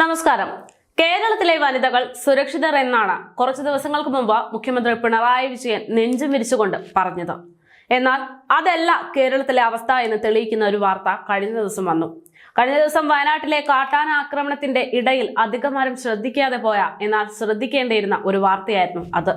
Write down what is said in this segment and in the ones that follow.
നമസ്കാരം. കേരളത്തിലെ വനിതകൾ സുരക്ഷിതർ എന്നാണ് കുറച്ചു ദിവസങ്ങൾക്ക് മുമ്പ് മുഖ്യമന്ത്രി പിണറായി വിജയൻ നെഞ്ചും വിരിച്ചുകൊണ്ട് പറഞ്ഞത്. എന്നാൽ അതല്ല കേരളത്തിലെ അവസ്ഥ എന്ന് തെളിയിക്കുന്ന ഒരു വാർത്ത കഴിഞ്ഞ ദിവസം വന്നു. കഴിഞ്ഞ ദിവസം വയനാട്ടിലെ കാട്ടാന ആക്രമണത്തിന്റെ ഇടയിൽ അധികമാരും ശ്രദ്ധിക്കാതെ പോയ എന്നാൽ ശ്രദ്ധിക്കേണ്ടിയിരുന്ന ഒരു വാർത്തയായിരുന്നു അത്.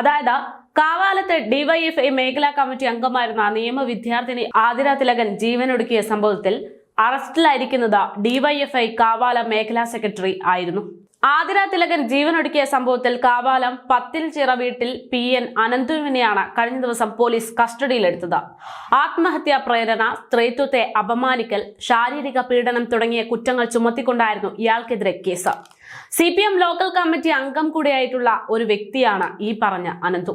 അതായത് കാവാലത്ത് ഡിവൈഎഫ്ഐ മേഖലാ കമ്മിറ്റി അംഗമായിരുന്ന നിയമ വിദ്യാർത്ഥിനി ആതിര തിലകൻ ജീവനൊടുക്കിയ സംഭവത്തിൽ അറസ്റ്റിലായിരിക്കുന്നത് ഡിവൈഎഫ്ഐ കാവാലം മേഖലാ സെക്രട്ടറി ആയിരുന്നു. ആതിര തിലകൻ ജീവനൊടുക്കിയ സംഭവത്തിൽ കാവാലം പത്തിൽ ചിറ വീട്ടിൽ പി എൻ അനന്തുവിനെയാണ് കഴിഞ്ഞ ദിവസം പോലീസ് കസ്റ്റഡിയിലെടുത്തത്. ആത്മഹത്യാ പ്രേരണ സ്ത്രീത്വത്തെ അപമാനിക്കൽ ശാരീരിക പീഡനം തുടങ്ങിയ കുറ്റങ്ങൾ ചുമത്തിക്കൊണ്ടായിരുന്നു ഇയാൾക്കെതിരെ case. C P M local committee അംഗം കൂടിയായിട്ടുള്ള ഒരു വ്യക്തിയാണ് ഈ പറഞ്ഞ അനന്തു.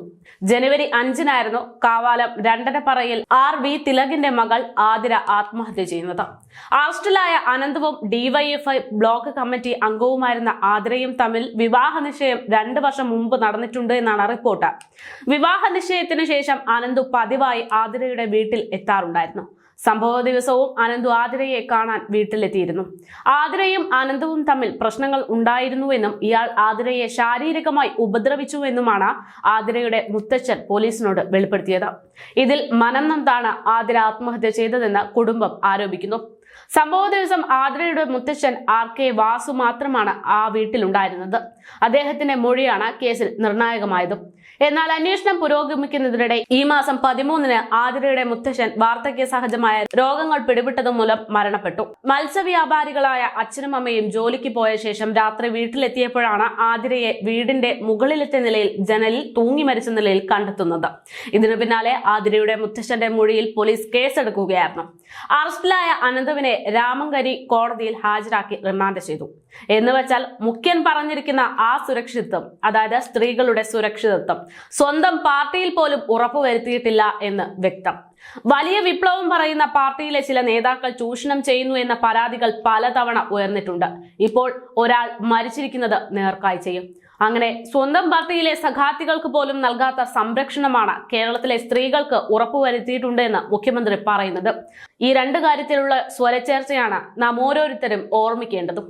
ജനുവരി അഞ്ചിനായിരുന്നു കാവാലം രണ്ടരപ്പറയിൽ ആർ വി തിലകിന്റെ മകൾ ആതിര ആത്മഹത്യ ചെയ്യുന്നത്. അറസ്റ്റിലായ അനന്തുവും ഡിവൈഎഫ്ഐ ബ്ലോക്ക് കമ്മിറ്റി അംഗവുമായിരുന്ന ആതിരയും തമ്മിൽ വിവാഹ നിശ്ചയം രണ്ടു വർഷം മുമ്പ് നടന്നിട്ടുണ്ട് എന്നാണ് റിപ്പോർട്ട്. വിവാഹ നിശ്ചയത്തിന് ശേഷം അനന്തു പതിവായി ആതിരയുടെ വീട്ടിൽ എത്താറുണ്ടായിരുന്നു. സംഭവ ദിവസവും അനന്തു ആതിരയെ കാണാൻ വീട്ടിലെത്തിയിരുന്നു. ആതിരയും അനന്തവും തമ്മിൽ പ്രശ്നങ്ങൾ ഉണ്ടായിരുന്നുവെന്നും ഇയാൾ ആതിരയെ ശാരീരികമായി ഉപദ്രവിച്ചുവെന്നുമാണ് ആതിരയുടെ മുത്തച്ഛൻ പോലീസിനോട് വെളിപ്പെടുത്തിയത്. ഇതിൽ മനം നന്ദാണ് ആതിര ആത്മഹത്യ ചെയ്തതെന്ന് കുടുംബം ആരോപിക്കുന്നു. സംഭവ ദിവസം ആതിരയുടെ മുത്തച്ഛൻ ആർ കെ വാസു മാത്രമാണ് ആ വീട്ടിലുണ്ടായിരുന്നത്. അദ്ദേഹത്തിന്റെ മൊഴിയാണ് കേസിൽ നിർണായകമായത്. എന്നാൽ അന്വേഷണം പുരോഗമിക്കുന്നതിനിടെ ഈ മാസം പതിമൂന്നിന് ആതിരയുടെ മുത്തശ്ശൻ വാർദ്ധക്യ സഹജമായ രോഗങ്ങൾ പിടിപെട്ടത് മൂലം മരണപ്പെട്ടു. മത്സ്യവ്യാപാരികളായ അച്ഛനും അമ്മയും ജോലിക്ക് പോയ ശേഷം രാത്രി വീട്ടിലെത്തിയപ്പോഴാണ് ആതിരയെ വീടിന്റെ മുകളിലത്തെ നിലയിൽ ജനലിൽ തൂങ്ങി മരിച്ച നിലയിൽ കണ്ടെത്തുന്നത്. ഇതിനു പിന്നാലെ ആതിരയുടെ മുത്തശ്ശന്റെ മൊഴിയിൽ പോലീസ് കേസെടുക്കുകയായിരുന്നു. അറസ്റ്റിലായ അനന്തവിനെ രാമങ്കരി കോടതിയിൽ ഹാജരാക്കി റിമാൻഡ് ചെയ്തു. എന്ന് വെച്ചാൽ മുഖ്യൻ പറഞ്ഞിരിക്കുന്ന ആ സുരക്ഷിതത്വം അതായത് സ്ത്രീകളുടെ സുരക്ഷിതത്വം സ്വന്തം പാർട്ടിയിൽ പോലും ഉറപ്പുവരുത്തിയിട്ടില്ല എന്ന് വ്യക്തം. വലിയ വിപ്ലവം പറയുന്ന പാർട്ടിയിലെ ചില നേതാക്കൾ ചൂഷണം ചെയ്യുന്നു എന്ന പരാതികൾ പലതവണ ഉയർന്നിട്ടുണ്ട്. ഇപ്പോൾ ഒരാൾ മരിച്ചിരിക്കുന്നത് നേർക്കാഴ്ചയും. അങ്ങനെ സ്വന്തം പാർട്ടിയിലെ സഖാത്തികൾക്ക് പോലും നൽകാത്ത സംരക്ഷണമാണ് കേരളത്തിലെ സ്ത്രീകൾക്ക് ഉറപ്പുവരുത്തിയിട്ടുണ്ട് എന്ന് മുഖ്യമന്ത്രി പറയുന്നത്. ഈ രണ്ട് കാര്യത്തിലുള്ള സ്വരച്ചേർച്ചയാണ് നാം ഓരോരുത്തരും ഓർമ്മിക്കേണ്ടതും.